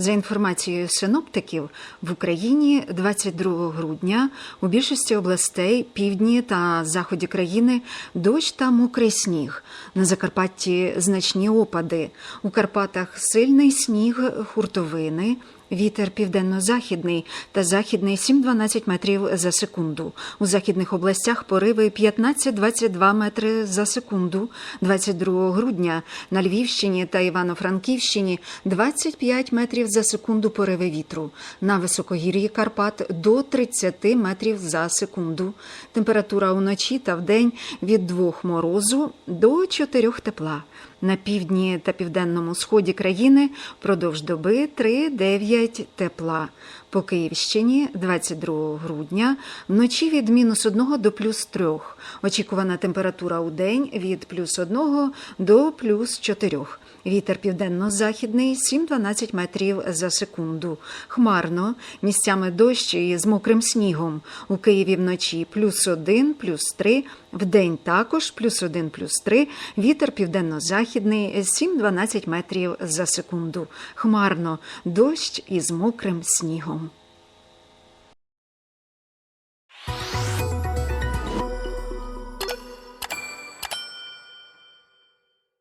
За інформацією синоптиків, в Україні 22 грудня у більшості областей півдні та заході країни дощ та мокрий сніг. На Закарпатті значні опади. У Карпатах сильний сніг, хуртовини. Вітер південно-західний та західний 7-12 метрів за секунду. У західних областях пориви 15-22 метри за секунду. 22 грудня на Львівщині та Івано-Франківщині 25 метрів за секунду пориви вітру. На високогір'ї Карпат до 30 метрів за секунду. Температура уночі та вдень від 2 морозу до 4 тепла. На півдні та південному сході країни впродовж доби 3-9 тепла. По Київщині 22 грудня вночі від мінус 1 до плюс 3. Очікувана температура у день від плюс 1 до плюс 4. Вітер південно-західний 7-12 метрів за секунду. Хмарно, місцями дощ із мокрим снігом. У Києві вночі плюс 1, плюс 3, вдень також плюс 1, плюс 3, вітер південно-західний 7-12 метрів за секунду. Хмарно, дощ із мокрим снігом.